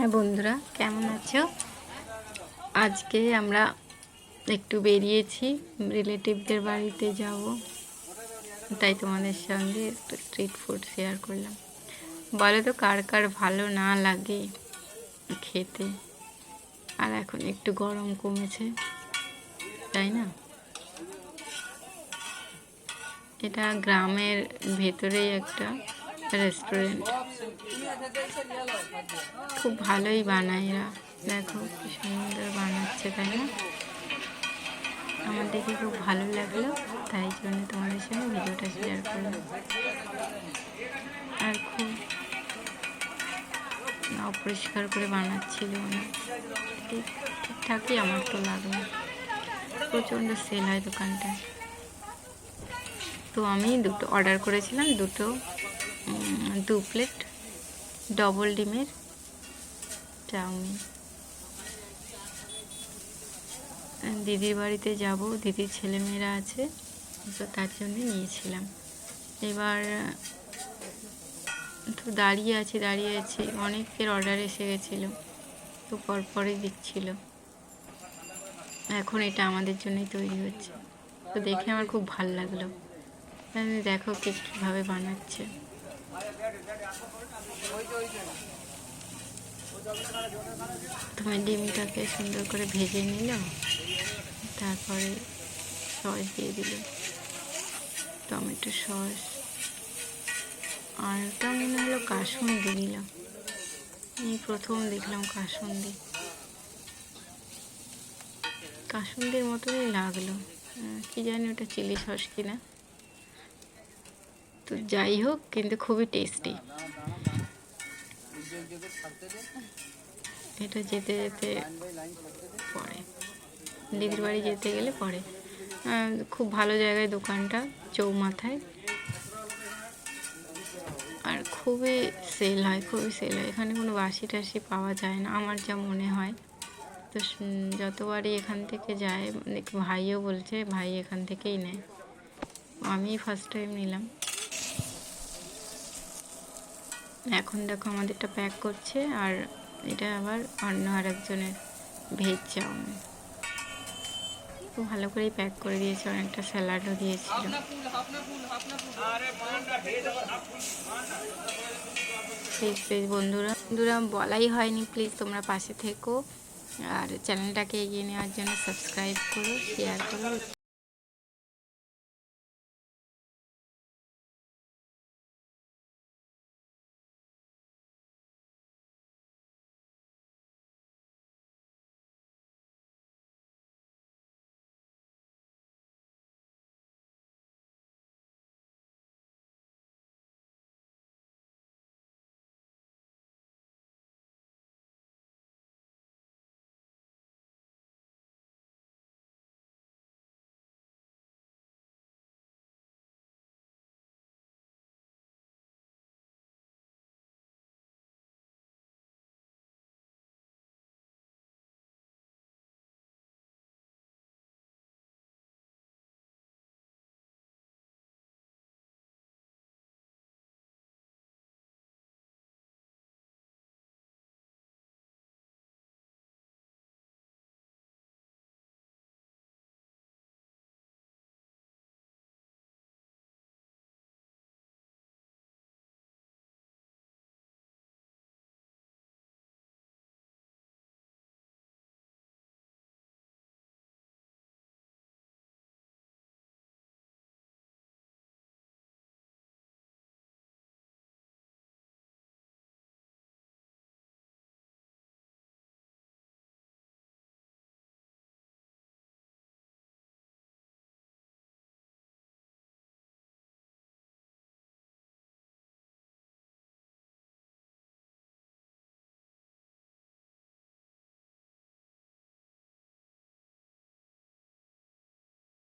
হ্যাঁ বন্ধুরা, কেমন আছো? আজকে আমরা একটু বেরিয়েছি, রিলেটিভদের বাড়িতে যাব। তাই তোমাদের সঙ্গে একটু স্ট্রিট ফুড শেয়ার করলাম। বলো তো, কার কার ভালো না লাগে খেতে? আর এখন একটু গরম কমেছে, তাই না? এটা গ্রামের ভেতরেই একটা রেস্টুরেন্ট খুব ভালোই বানায় এরা। দেখো কি সুন্দর বানাচ্ছে, তাই না? আমার দেখে খুব ভালো লাগল, তাই জন্য তোমাদের সঙ্গে ভিডিওটা শেয়ার করলাম। আর খুব অপরিষ্কার করে বানাচ্ছিল না ঠিক, ঠিকঠাকই আমার তো লাগল। প্রচণ্ড সেল হয় দোকানটায়। তো আমি দুটো অর্ডার করেছিলাম, দুটো দু প্লেট ডবল ডিমের চাউমিন। দিদির বাড়িতে যাব, দিদির ছেলেমেয়েরা আছে, তো তার জন্য নিয়েছিলাম। এবার তো দাঁড়িয়ে আছি দাঁড়িয়ে আছি, অনেকের অর্ডার এসে গেছিল, তো পরপরই দিচ্ছিল। এখন এটা আমাদের জন্যই তৈরি হচ্ছে। তো দেখে আমার খুব ভালো লাগল। দেখো কে কীভাবে বানাচ্ছে। তুমি ডিমটাকে সুন্দর করে ভেজে নিল। তারপরে সস দিয়ে দিল। Tomato sauce. আর ওটা মনে হলো কাসুন্দি দিলাম এই প্রথম দেখলাম কাসুন্দি। কাসুন্দির মতনই লাগল। কি জানি ওটা চিলি সস কিনা। তো যাই হোক, কিন্তু খুবই টেস্টি এটা যেতে যেতে পরে। দিদির বাড়ি যেতে গেলে পরে। খুব ভালো জায়গায় দোকানটা, চৌমাথায়। আর খুবই সেল হয়, খুবই সেল হয়। এখানে কোনো বাসি টাসি পাওয়া যায় না, আমার যা মনে হয়। তো যতবারই এখান থেকে যায় মানে ভাইও বলছে, ভাই এখান থেকেই নেয় আমি ফার্স্ট টাইম নিলাম। এখন দেখো আমাদেরটা প্যাক করছে, আর এটা আবার অন্য আরেকজনের ভেজ চাউমিন। খুব ভালো করেই প্যাক করে দিয়েছে, অনেকটা স্যালাডও দিয়েছিল। প্লিজ প্লিজ বন্ধুরা বন্ধুরা, বলাই হয়নি প্লিজ তোমরা পাশে থেকো। আর চ্যানেলটাকে এগিয়ে নেওয়ার জন্য সাবস্ক্রাইব করো শেয়ার করো।